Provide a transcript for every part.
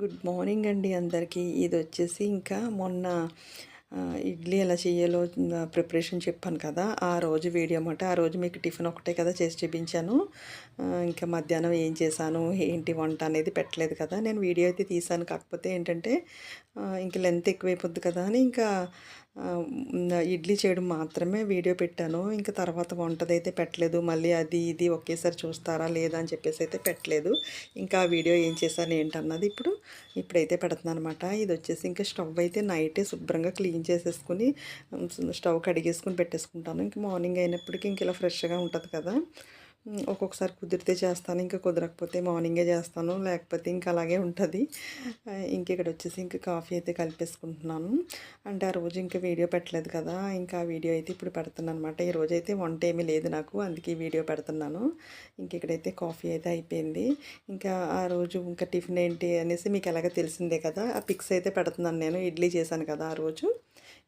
Good morning అండి అందరికీ. ఇది వచ్చేసి ఇంకా మొన్న ఇడ్లీ ఎలా చేయాలో ప్రిపరేషన్ చెప్పాను కదా. ఆ రోజు వీడియో అన్నమాట. ఆ రోజు మీకు టిఫిన్ ఒకటే కదా చేసి చూపించాను. ఇంకా మధ్యాహ్నం ఏం చేశాను ఏంటి వంట అనేది పెట్టలేదు కదా. నేను వీడియో అయితే తీసాను కాకపోతే ఏంటంటే ఇంకా ఇంక లెంత్ ఎక్కువైపోద్ది కదా అని ఇంకా ఇడ్లీ చేయడం మాత్రమే వీడియో పెట్టాను. ఇంకా తర్వాత వంటదైతే పెట్టలేదు. మళ్ళీ అది ఇది ఒకేసారి చూస్తారా లేదా అని చెప్పేసి అయితే పెట్టలేదు. ఇంకా ఆ వీడియో ఏం చేశాను ఏంటన్నది ఇప్పుడు ఇప్పుడైతే పెడుతున్నాను అనమాట ఇది వచ్చేసి ఇంకా స్టవ్ అయితే నైటే శుభ్రంగా క్లీన్ చేసేసుకుని స్టవ్ కడిగేసుకుని పెట్టేసుకుంటాను. ఇంక మార్నింగ్ అయినప్పటికీ ఇంక ఇలా ఫ్రెష్గా ఉంటుంది కదా. ఒక్కొక్కసారి కుదిరితే చేస్తాను. ఇంకా కుదరకపోతే మార్నింగే చేస్తాను. లేకపోతే ఇంకా అలాగే ఉంటుంది. ఆ, ఇంక ఇక్కడ వచ్చేసి ఇంకా కాఫీ అయితే కలిపేసుకుంటున్నాను. అంటే ఆ రోజు ఇంకా వీడియో పెట్టలేదు కదా. ఇంకా వీడియో అయితే ఇప్పుడు పెడుతున్నాను అనమాట ఈ రోజు అయితే వంట ఏమీ లేదు నాకు. అందుకే వీడియో పెడుతున్నాను. ఇంక ఇక్కడైతే కాఫీ అయితే అయిపోయింది. ఇంకా ఆ రోజు ఇంకా టిఫిన్ ఏంటి అనేసి మీకు ఎలాగ తెలిసిందే కదా. ఆ పిక్స్ అయితే పెడుతున్నాను నేను. ఇడ్లీ చేశాను కదా ఆ రోజు.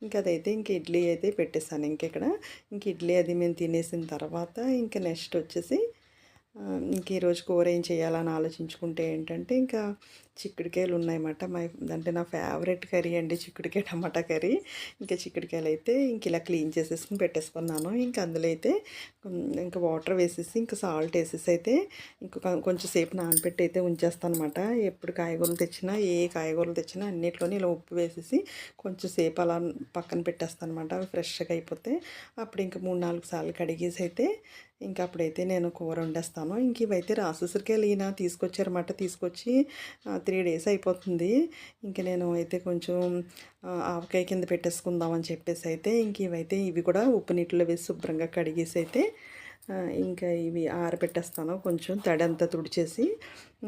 ఇంకా అదైతే ఇంక ఇడ్లీ అయితే పెట్టేశాను ఇంకెక్కడ. ఇంక ఇడ్లీ అది మేము తినేసిన తర్వాత ఇంకా నెక్స్ట్ వచ్చేసి ఇంక ఈరోజు కూర ఏం చేయాలని ఆలోచించుకుంటే ఏంటంటే ఇంకా చిక్కుడుకాయలు ఉన్నాయన్నమాట మై అంటే నా ఫేవరెట్ కర్రీ అండి చిక్కుడుకాయ టమాటా కర్రీ. ఇంకా చిక్కుడుకాయలు అయితే ఇంక ఇలా క్లీన్ చేసేసుకుని పెట్టేసుకున్నాను. ఇంకా అందులో అయితే ఇంకా వాటర్ వేసేసి ఇంకా సాల్ట్ వేసేసి అయితే ఇంకా కొంచెం సేపు నానబెట్టి అయితే ఉంచేస్తాను అనమాట ఎప్పుడు కాయగూరలు తెచ్చినా ఏ కాయగూరలు తెచ్చినా అన్నిట్లోని ఇలా ఉప్పు వేసేసి కొంచెం సేపు అలా పక్కన పెట్టేస్తాను అనమాట అవి ఫ్రెష్గా అయిపోతే అప్పుడు ఇంకా మూడు నాలుగు సార్లు కడిగేసి అయితే ఇంకా అప్పుడైతే నేను కూర వండేస్తాను. ఇంక ఇవైతే రాసుసరికాయలు ఈయన తీసుకొచ్చారన్నమాట. తీసుకొచ్చి త్రీ డేస్ అయిపోతుంది. ఇంక నేను అయితే కొంచెం ఆవకాయ కింద పెట్టేసుకుందామని చెప్పేసి అయితే ఇంక ఇవైతే ఇవి కూడా ఉప్పు నీటిలో వేసి శుభ్రంగా కడిగేసి అయితే ఇంకా ఇవి ఆరబెట్టేస్తాను. కొంచెం తడి అంతా తుడిచేసి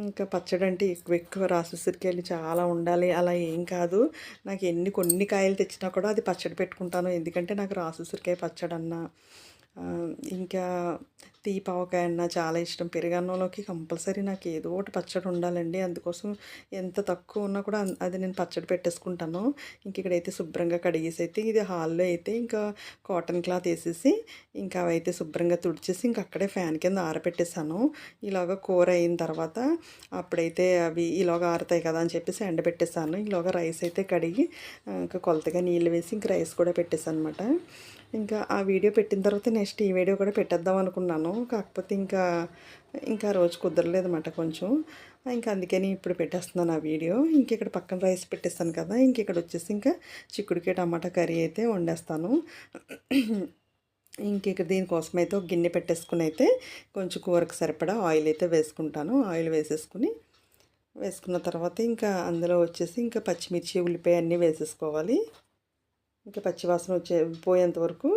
ఇంకా పచ్చడి అంటే ఎక్కువ ఎక్కువ రాసుసరికాయలు చాలా ఉండాలి. అలా ఏం కాదు. నాకు ఎన్ని కొన్ని కాయలు తెచ్చినా కూడా అది పచ్చడి పెట్టుకుంటాను. ఎందుకంటే నాకు రాసుసరికాయ పచ్చడి అన్నా ఇంకా తీపావకాయ అన్న చాలా ఇష్టం. పెరుగన్నంలోకి కంపల్సరీ నాకు ఏదో ఒకటి పచ్చడి ఉండాలండి. అందుకోసం ఎంత తక్కువ ఉన్నా కూడా అది నేను పచ్చడి పెట్టేసుకుంటాను. ఇంక ఇక్కడైతే శుభ్రంగా కడిగేసి అయితే ఇది హాల్లో అయితే ఇంకా కాటన్ క్లాత్ వేసేసి ఇంకా అవైతే శుభ్రంగా తుడిచేసి ఇంకా అక్కడే ఫ్యాన్ కింద ఆరబెట్టేసాను ఇలాగ కూర అయిన తర్వాత అప్పుడైతే అవి ఇలాగ ఆరుతాయి కదా అని చెప్పేసి ఎండబెట్టేసాను ఇలాగ రైస్ అయితే కడిగి ఇంకా కొలతగా నీళ్ళు వేసి ఇంక రైస్ కూడా పెట్టేసాను అనమాట ఇంకా ఆ వీడియో పెట్టిన తర్వాత నెక్స్ట్ ఈ వీడియో కూడా పెట్టేద్దాం అనుకున్నాను. కాకపోతే ఇంకా ఇంకా రోజు కుదరలేదు అనమాట కొంచెం ఇంకా అందుకని ఇప్పుడు పెట్టేస్తున్నాను ఆ వీడియో. ఇంక ఇక్కడ పక్కన రైస్ పెట్టేస్తాను కదా ఇంక ఇక్కడ వచ్చేసి ఇంకా చిక్కుడుకాయ టమాటా కర్రీ అయితే వండేస్తాను. ఇంక ఇక్కడ దీనికోసం అయితే ఒక గిన్నె పెట్టేసుకుని అయితే కొంచెం కూరకు సరిపడా ఆయిల్ అయితే వేసుకుంటాను. ఆయిల్ వేసేసుకుని వేసుకున్న తర్వాత ఇంకా అందులో వచ్చేసి ఇంకా పచ్చిమిర్చి ఉల్లిపాయ అన్నీ వేసేసుకోవాలి. ఇంకా పచ్చివాసన వచ్చే పోయేంత వరకు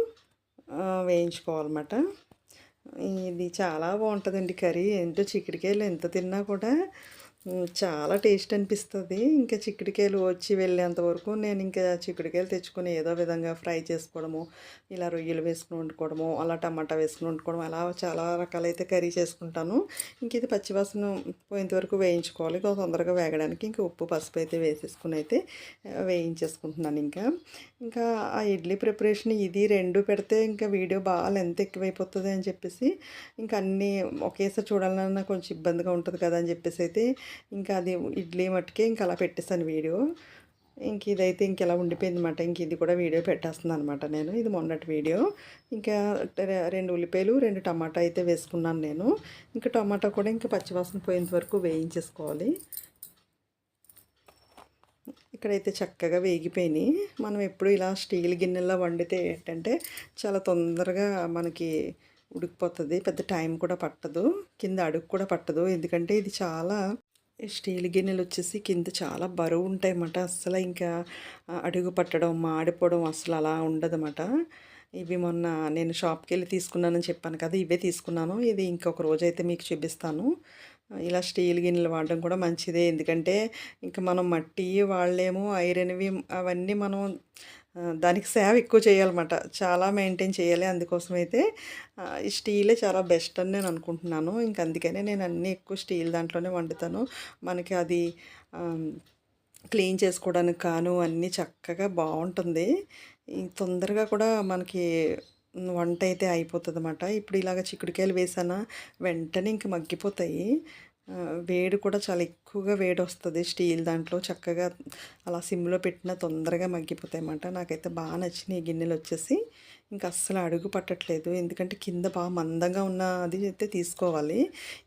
వేయించుకోవాలన్నమాట. ఇది చాలా బాగుంటుందండి కర్రీ. ఏంటో చిక్కుడుకాయలు ఎంత తిన్నా కూడా చాలా టేస్ట్ అనిపిస్తుంది. ఇంకా చిక్కుడుకాయలు వచ్చి వెళ్ళేంత వరకు నేను ఇంకా చిక్కుడుకాయలు తెచ్చుకొని ఏదో విధంగా ఫ్రై చేసుకోవడము ఇలా రొయ్యలు వేసుకుని వండుకోవడము అలా టమాటా వేసుకుని వండుకోవడం అలా చాలా రకాలైతే కర్రీ చేసుకుంటాను. ఇంక ఇది పచ్చివాసన పోయేంత వరకు వేయించుకోవాలి. తొందరగా వేగడానికి ఇంకా ఉప్పు పసుపు అయితే వేసేసుకుని అయితే వేయించేసుకుంటున్నాను ఇంకా. ఇంకా ఆ ఇడ్లీ ప్రిపరేషన్ ఇది రెండు పెడితే ఇంకా వీడియో బాగా లెంత్ ఎక్కువైపోతుంది అని చెప్పేసి ఇంకా అన్నీ ఒకేసారి చూడాలన్నా కొంచెం ఇబ్బందిగా ఉంటుంది కదా అని చెప్పేసి అయితే ఇంకా అది ఇడ్లీ మట్టుకే ఇంకా అలా పెట్టేసాను వీడియో. ఇంక ఇదైతే ఇంక ఇలా ఉండిపోయింది అనమాట ఇంక ఇది కూడా వీడియో పెట్టేస్తుంది అనమాట నేను. ఇది మొన్నటి వీడియో. ఇంకా రెండు ఉల్లిపాయలు రెండు టమాటా అయితే వేసుకున్నాను నేను. ఇంకా టమాటా కూడా ఇంకా పచ్చివాసన పోయేంత వరకు వేయించేసుకోవాలి. ఇక్కడైతే చక్కగా వేగిపోయినాయి. మనం ఎప్పుడు ఇలా స్టీల్ గిన్నెల్లో వండితే ఏంటంటే చాలా తొందరగా మనకి ఉడికిపోతుంది. పెద్ద టైం కూడా పట్టదు. కింద అడుగు కూడా పట్టదు. ఎందుకంటే ఇది చాలా స్టీల్ గిన్నెలు వచ్చేసి కింద చాలా బరువు ఉంటాయి అన్నమాట అస్సలు ఇంకా అడుగు పట్టడం మాడిపోవడం అసలు అలా ఉండదన్నమాట. ఇవి మొన్న నేను షాప్కి వెళ్ళి తీసుకున్నానని చెప్పాను కదా ఇవే తీసుకున్నాను. ఇది ఇంకొక రోజు అయితే మీకు చూపిస్తాను. ఇలా స్టీల్ గిన్నెలు వాడడం కూడా మంచిదే. ఎందుకంటే ఇంకా మనం మట్టి వాళ్ళేమో ఐరన్వి అవన్నీ మనం దానికి సేవ ఎక్కువ చేయాలన్నమాట. చాలా మెయింటైన్ చేయాలి. అందుకోసం అయితే ఈ స్టీలే చాలా బెస్ట్ అని నేను అనుకుంటున్నాను. ఇంక అందుకనే నేను అన్నీ ఎక్కువ స్టీల్ దాంట్లోనే వండుతాను. మనకి అది క్లీన్ చేసుకోవడానికి కాను అన్నీ చక్కగా బాగుంటుంది. తొందరగా కూడా మనకి వంట అయితే అయిపోతుంది అన్నమాట ఇప్పుడు ఇలాగ చిక్కుడుకాయలు వేసానా వెంటనే ఇంక మగ్గిపోతాయి. వేడి కూడా చాలా ఎక్కువగా వేడి వస్తుంది స్టీల్ దాంట్లో. చక్కగా అలా సిమ్లో పెట్టినా తొందరగా మగ్గిపోతాయి అన్నమాట నాకైతే బాగా నచ్చినాయి గిన్నెలు వచ్చేసి ఇంకా అస్సలు అడుగు పట్టట్లేదు. ఎందుకంటే కింద బాగా మందంగా ఉన్న అది అయితే తీసుకోవాలి.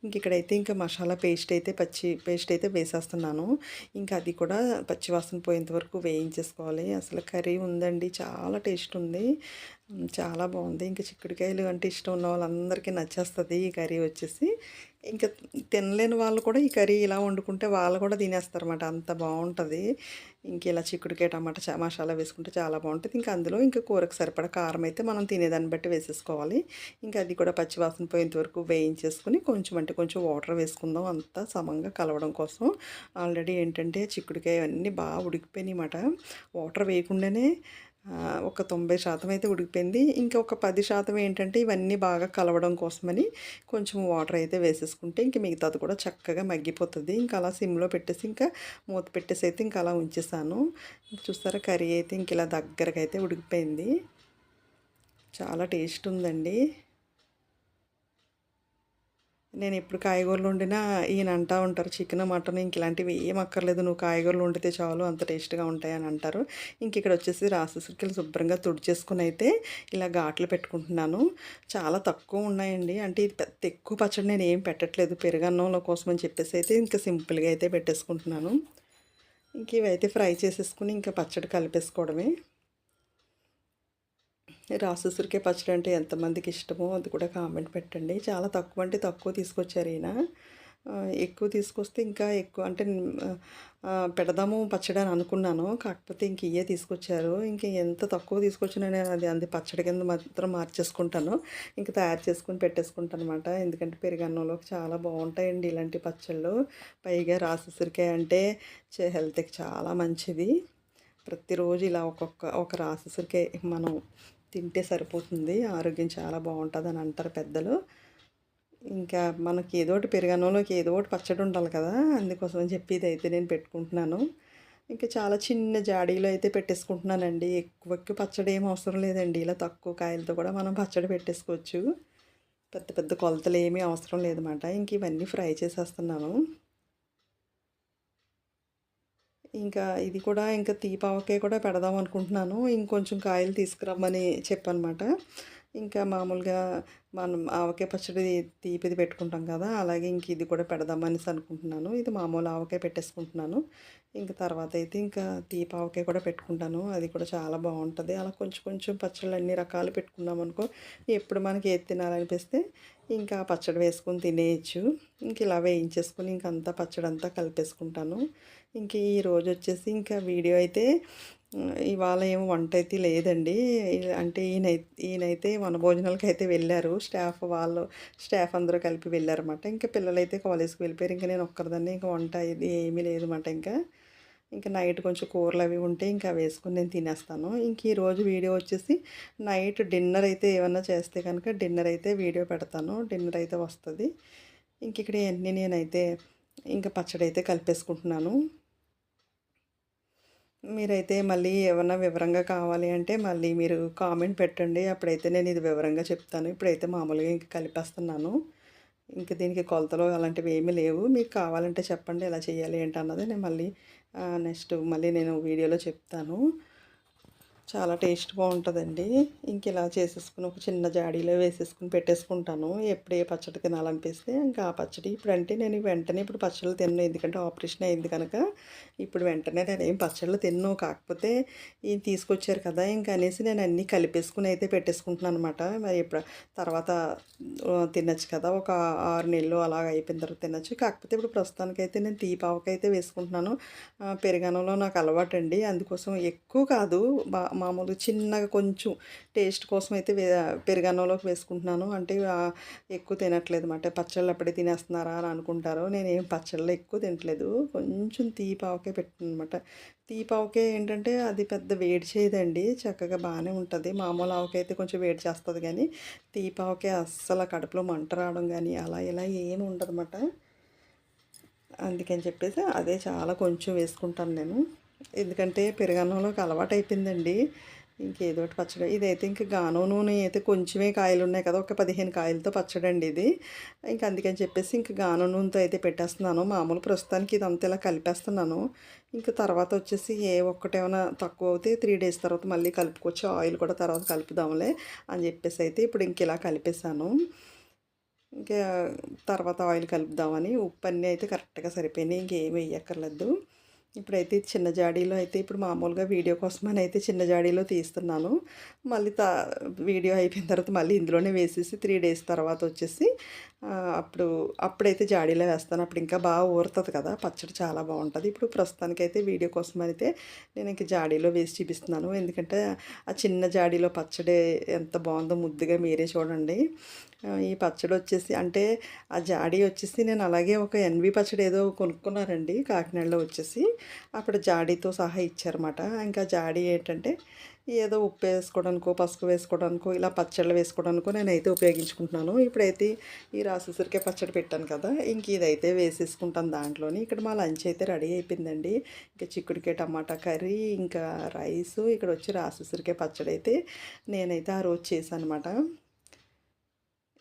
ఇంక ఇక్కడైతే ఇంకా మసాలా పేస్ట్ అయితే పచ్చి పేస్ట్ అయితే వేసేస్తున్నాను. ఇంకా అది కూడా పచ్చి వాసన పోయేంత వరకు వేయించేసుకోవాలి. అసలు కర్రీ ఉందండి. చాలా టేస్ట్ ఉంది. చాలా బాగుంది. ఇంకా చిక్కుడుకాయలు అంటే ఇష్టం ఉన్న వాళ్ళందరికీ నచ్చేస్తుంది ఈ కర్రీ వచ్చేసి. ఇంకా తినలేని వాళ్ళు కూడా ఈ కర్రీ ఇలా వండుకుంటే వాళ్ళు కూడా తినేస్తారన్నమాట. అంత బాగుంటుంది. ఇంక ఇలా చిక్కుడుకాయ టమాటా మసాలా వేసుకుంటే చాలా బాగుంటుంది. ఇంకా అందులో ఇంకా కూరకు సరిపడా కారం అయితే మనం తినేదాన్ని బట్టి వేసేసుకోవాలి. ఇంకా అది కూడా పచ్చివాసన పోయేంత వరకు వేయించేసుకుని కొంచెం అంటే కొంచెం వాటర్ వేసుకుందాం. అంతా సమంగా కలవడం కోసం ఆల్రెడీ ఏంటంటే చిక్కుడుకాయ అన్నీ బాగా ఉడికిపోయినాయి వాటర్ వేయకుండానే ఒక తొంభై శాతం అయితే ఉడికిపోయింది. ఇంకా ఒక పది శాతం ఏంటంటే ఇవన్నీ బాగా కలవడం కోసమని కొంచెం వాటర్ అయితే వేసేసుకుంటే ఇంక మిగతాది కూడా చక్కగా మగ్గిపోతుంది. ఇంకా అలా సిమ్లో పెట్టేసి ఇంకా మూత పెట్టేసి అయితే ఇంకా అలా ఉంచేసాను. చూస్తారా కర్రీ అయితే ఇంక ఇలా దగ్గరకైతే అయితే ఉడికిపోయింది. చాలా టేస్ట్ ఉందండి. నేను ఎప్పుడు కాయగూరలు వండినా ఈయన అంటూ ఉంటారు చికెన్ మటన్ ఇంక ఇలాంటివి ఏం అక్కర్లేదు నువ్వు కాయగూరలు వండితే చాలు అంత టేస్ట్గా ఉంటాయి అని అంటారు. ఇంక ఇక్కడ వచ్చేసి రాససురికలు శుభ్రంగా తుడిచేసుకుని అయితే ఇలా ఘాట్లు పెట్టుకుంటున్నాను. చాలా తక్కువ ఉన్నాయండి. అంటే ఇది పెద్ద ఎక్కువ పచ్చడి నేను ఏం పెట్టట్లేదు. పెరుగన్నంలో కోసం అని చెప్పేసి అయితే ఇంకా సింపుల్గా అయితే పెట్టేసుకుంటున్నాను. ఇంక ఇవైతే ఫ్రై చేసేసుకుని ఇంకా పచ్చడి కలిపేసుకోవడమే. రాసుసురికే పచ్చడి అంటే ఎంతమందికి ఇష్టమో అది కూడా కామెంట్ పెట్టండి. చాలా తక్కువ అంటే తక్కువ తీసుకొచ్చారు ఈయన. ఎక్కువ తీసుకొస్తే ఇంకా ఎక్కువ అంటే పెడదాము పచ్చడి అని అనుకున్నాను. కాకపోతే ఇంక ఇయే తీసుకొచ్చారు. ఇంక ఎంత తక్కువ తీసుకొచ్చినా నేను అది అంది పచ్చడి కింద మాత్రం మార్చేసుకుంటాను. ఇంక తయారు చేసుకుని పెట్టేసుకుంటాను అనమాట ఎందుకంటే పెరుగన్నంలోకి చాలా బాగుంటాయండి ఇలాంటి పచ్చళ్ళు. పైగా రాసుసురికాయ అంటే హెల్త్కి చాలా మంచిది. ప్రతిరోజు ఇలా ఒక్కొక్క ఒక రాససురికాయ మనం తింటే సరిపోతుంది. ఆరోగ్యం చాలా బాగుంటుంది అని అంటారు పెద్దలు. ఇంకా మనకి ఏదో ఒకటి పెరుగన్నంలోకి ఏదో ఒకటి పచ్చడి ఉండాలి కదా అందుకోసం అని చెప్పి ఇది అయితే నేను పెట్టుకుంటున్నాను. ఇంకా చాలా చిన్న జాడీలో అయితే పెట్టేసుకుంటున్నానండి. ఎక్కువ ఎక్కువ పచ్చడి ఏం అవసరం లేదండి. ఇలా తక్కువ కాయలతో కూడా మనం పచ్చడి పెట్టేసుకోవచ్చు. పెద్ద పెద్ద కొలతలు ఏమీ అవసరం లేదన్నమాట. ఇంక ఇవన్నీ ఫ్రై చేసేస్తున్నాను. ఇంకా ఇది కూడా ఇంకా తీపావకే కూడా పెడదాం అనుకుంటున్నాను. ఇంకొంచెం కాయలు తీసుకురమ్మని చెప్పనమాట ఇంకా మామూలుగా మనం ఆవకాయ పచ్చడి తీపిది పెట్టుకుంటాం కదా అలాగే ఇంక ఇది కూడా పెడదామనేసి అనుకుంటున్నాను. ఇది మామూలు ఆవకాయ పెట్టేసుకుంటున్నాను. ఇంకా తర్వాత అయితే ఇంకా తీపావకాయ కూడా పెట్టుకుంటాను. అది కూడా చాలా బాగుంటుంది. అలా కొంచెం కొంచెం పచ్చళ్ళు అన్ని రకాలు పెట్టుకున్నాం అనుకో ఎప్పుడు మనకి ఏది తినాలనిపిస్తే ఇంకా పచ్చడి వేసుకొని తినేయచ్చు. ఇంక ఇలా వేయించేసుకొని ఇంకంతా పచ్చడి అంతా కలిపేసుకుంటాను. ఇంక ఈ రోజు వచ్చేసి ఇంకా వీడియో అయితే ఇవాళ ఏం వంట అయితే లేదండి. అంటే ఈయన ఈయనైతే వనభోజనాలకి అయితే వెళ్ళారు. స్టాఫ్ వాళ్ళు స్టాఫ్ అందరూ కలిపి వెళ్ళారన్నమాట. ఇంకా పిల్లలైతే కాలేజ్కి వెళ్ళిపోయారు. ఇంకా నేను ఒక్కరిదాన్ని ఇంకా వంట ఇది ఏమీ లేదన్నమాట ఇంకా. ఇంకా నైట్ కొంచెం కూరలు అవి ఉంటే ఇంకా వేసుకుని నేను తినేస్తాను. ఇంక ఈరోజు వీడియో వచ్చేసి నైట్ డిన్నర్ అయితే ఏమన్నా చేస్తే కనుక డిన్నర్ అయితే వీడియో పెడతాను. డిన్నర్ అయితే వస్తుంది. ఇంక ఇక్కడ ఇవన్నీ నేనైతే ఇంకా పచ్చడి అయితే కలిపేసుకుంటున్నాను. మీరైతే మళ్ళీ ఏమన్నా వివరంగా కావాలి అంటే మళ్ళీ మీరు కామెంట్ పెట్టండి. అప్పుడైతే నేను ఇది వివరంగా చెప్తాను. ఇప్పుడైతే మామూలుగా ఇంక కలిపేస్తున్నాను. ఇంక దీనికి కొలతలు అలాంటివి ఏమీ లేవు. మీకు కావాలంటే చెప్పండి ఎలా చేయాలి ఏంటన్నది నేను మళ్ళీ నెక్స్ట్ మళ్ళీ నేను వీడియోలో చెప్తాను. చాలా టేస్ట్ బాగుంటుందండి. ఇంక ఇలా చేసేసుకుని ఒక చిన్న జాడీలో వేసేసుకుని పెట్టేసుకుంటాను. ఎప్పుడు ఏ పచ్చడి తినాలనిపిస్తే ఇంకా ఆ పచ్చడి. ఇప్పుడంటే నేను వెంటనే ఇప్పుడు పచ్చళ్ళు తిన్ను. ఎందుకంటే ఆపరేషన్ అయింది కనుక ఇప్పుడు వెంటనే నేను ఏం పచ్చళ్ళు తిన్ను. కాకపోతే ఇది తీసుకొచ్చారు కదా ఇంకా అనేసి నేను అన్నీ కలిపేసుకుని అయితే పెట్టేసుకుంటున్నాను అనమాట మరి ఇప్పుడు తర్వాత తినచ్చు కదా. ఒక ఆరు నెలలు అలాగ అయిపోయిన తర్వాత తినచ్చు. కాకపోతే ఇప్పుడు ప్రస్తుతానికైతే నేను తీపావకైతే వేసుకుంటున్నాను. పెరుగనంలో నాకు అలవాటు అండి అందుకోసం ఎక్కువ కాదు. మామూలు మామూలుగా చిన్నగా కొంచెం టేస్ట్ కోసం అయితే పెరుగన్నంలోకి వేసుకుంటున్నాను. అంటే ఎక్కువ తినట్లేదు అన్నమాట పచ్చళ్ళు అప్పుడే తినేస్తున్నారా అని అనుకుంటారు. నేనేం పచ్చళ్ళు ఎక్కువ తినట్లేదు కొంచెం తీపావకే పెట్టాను తీపావకే ఏంటంటే అది పెద్ద వేడి చేయదండి. చక్కగా బాగానే ఉంటుంది. మామూలు ఆవకైతే అయితే కొంచెం వేడి చేస్తుంది కానీ తీపావకే అస్సలు కడుపులో మంట రావడం కానీ అలా ఇలా ఏమి ఉండదు అందుకని చెప్పేసి అదే చాలా కొంచెం వేసుకుంటాను నేను. ఎందుకంటే పెరుగన్నంలోకి అలవాటు అయిపోయిందండి. ఇంకేదో ఒకటి పచ్చడి. ఇదైతే ఇంక గాను నూనె అయితే కొంచెమే కాయలు ఉన్నాయి కదా ఒక పదిహేను కాయలతో పచ్చడి అండి ఇది. ఇంక అందుకని చెప్పేసి ఇంక గాను నూనెతో అయితే పెట్టేస్తున్నాను. మామూలు ప్రస్తుతానికి ఇదంతా ఇలా కలిపేస్తున్నాను. ఇంక తర్వాత వచ్చేసి ఏ ఒక్కటేమైనా తక్కువ అవుతే త్రీ డేస్ తర్వాత మళ్ళీ కలుపుకొచ్చి ఆయిల్ కూడా తర్వాత కలుపుదాంలే అని చెప్పేసి అయితే ఇప్పుడు ఇంక ఇలా కలిపేసాను ఇంకా తర్వాత ఆయిల్ కలుపుదామని ఉప్పు అన్నీ అయితే కరెక్ట్గా సరిపోయినాయి. ఇంకేమి వేయక్కర్లేదు ఇప్పుడైతే చిన్న జాడీలో అయితే ఇప్పుడు మామూలుగా వీడియో కోసమని అయితే చిన్న జాడీలో తీస్తున్నాను. మళ్ళీ తా వీడియో అయిపోయిన తర్వాత మళ్ళీ ఇందులోనే వేసేసి త్రీ డేస్ తర్వాత వచ్చేసి అప్పుడు అప్పుడైతే జాడీలో వేస్తాను. అప్పుడు ఇంకా బాగా ఊరుతుంది కదా పచ్చడి చాలా బాగుంటుంది. ఇప్పుడు ప్రస్తుతానికైతే వీడియో కోసం అయితే నేను ఇంక జాడీలో వేసి చూపిస్తున్నాను. ఎందుకంటే ఆ చిన్న జాడీలో పచ్చడి ఎంత బాగుందో ముద్దుగా మీరే చూడండి. ఈ పచ్చడి వచ్చేసి అంటే ఆ జాడీ వచ్చేసి నేను అలాగే ఒక ఎన్వి పచ్చడి ఏదో కొనుక్కున్నారండి కాకినాడలో వచ్చేసి. అప్పుడు జాడీతో సహా ఇచ్చారన్నమాట. ఇంకా జాడీ ఏంటంటే ఏదో ఉప్పు వేసుకోవడానికో పసుపు వేసుకోవడానికో ఇలా పచ్చళ్ళు వేసుకోవడానికో నేనైతే ఉపయోగించుకుంటున్నాను. ఇప్పుడైతే ఈ రాసేసరికే పచ్చడి పెట్టాను కదా ఇంక ఇదైతే వేసేసుకుంటాను దాంట్లోని. ఇక్కడ మా లంచ్ అయితే రెడీ అయిపోయిందండి. ఇంకా చిక్కుడికాయ టమాటా కర్రీ ఇంకా రైస్ ఇక్కడ వచ్చి రాసేసరికే పచ్చడి అయితే నేనైతే ఆ రోజు చేశాను అనమాట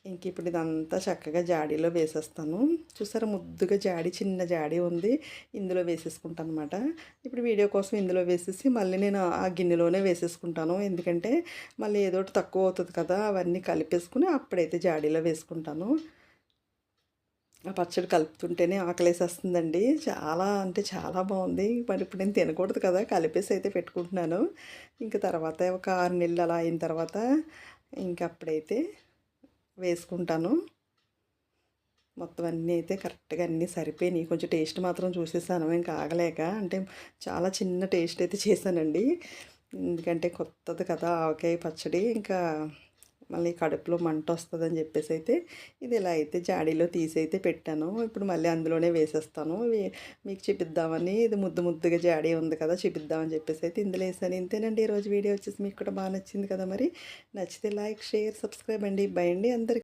ఇంక ఇప్పుడు ఇదంతా చక్కగా జాడీలో వేసేస్తాను. చూసారా ముద్దుగా జాడీ చిన్న జాడీ ఉంది. ఇందులో వేసేసుకుంటాను అనమాట ఇప్పుడు వీడియో కోసం ఇందులో వేసేసి మళ్ళీ నేను ఆ గిన్నెలోనే వేసేసుకుంటాను. ఎందుకంటే మళ్ళీ ఏదో ఒకటి తక్కువ అవుతుంది కదా అవన్నీ కలిపేసుకుని అప్పుడైతే జాడీలో వేసుకుంటాను. ఆ పచ్చడి కలుపుతుంటేనే ఆకలేసేస్తుందండి. చాలా అంటే చాలా బాగుంది. మరి ఇప్పుడు నేను తినకూడదు కదా కలిపేసి అయితే పెట్టుకుంటున్నాను. ఇంకా తర్వాత ఒక ఆరు నెలలు అలా అయిన తర్వాత ఇంకప్పుడైతే వేసుకుంటాను. మొత్తం అన్నీ అయితే కరెక్ట్గా అన్నీ సరిపోయినాయి. కొంచెం టేస్ట్ మాత్రం చూసేసాను. ఇంకా ఆగలేక అంటే చాలా చిన్న టేస్ట్ అయితే చేశానండి. ఎందుకంటే కొత్తది కదా ఆవకాయ పచ్చడి. ఇంకా మళ్ళీ కడుపులో మంట వస్తుందని చెప్పేసి అయితే ఇది ఇలా అయితే జాడీలో తీసి అయితే పెట్టాను. ఇప్పుడు మళ్ళీ అందులోనే వేసేస్తాను. మీకు చూపిద్దామని ఇది ముద్దు ముద్దుగా జాడీ ఉంది కదా చూపిద్దామని చెప్పేసి అయితే ఇందులో వేసాను. ఇంతేనండి. ఈరోజు వీడియో వచ్చేసి మీకు కూడా బాగా నచ్చింది కదా మరి. నచ్చితే లైక్ షేర్ సబ్స్క్రైబ్ అండి. బై అండి అందరికి.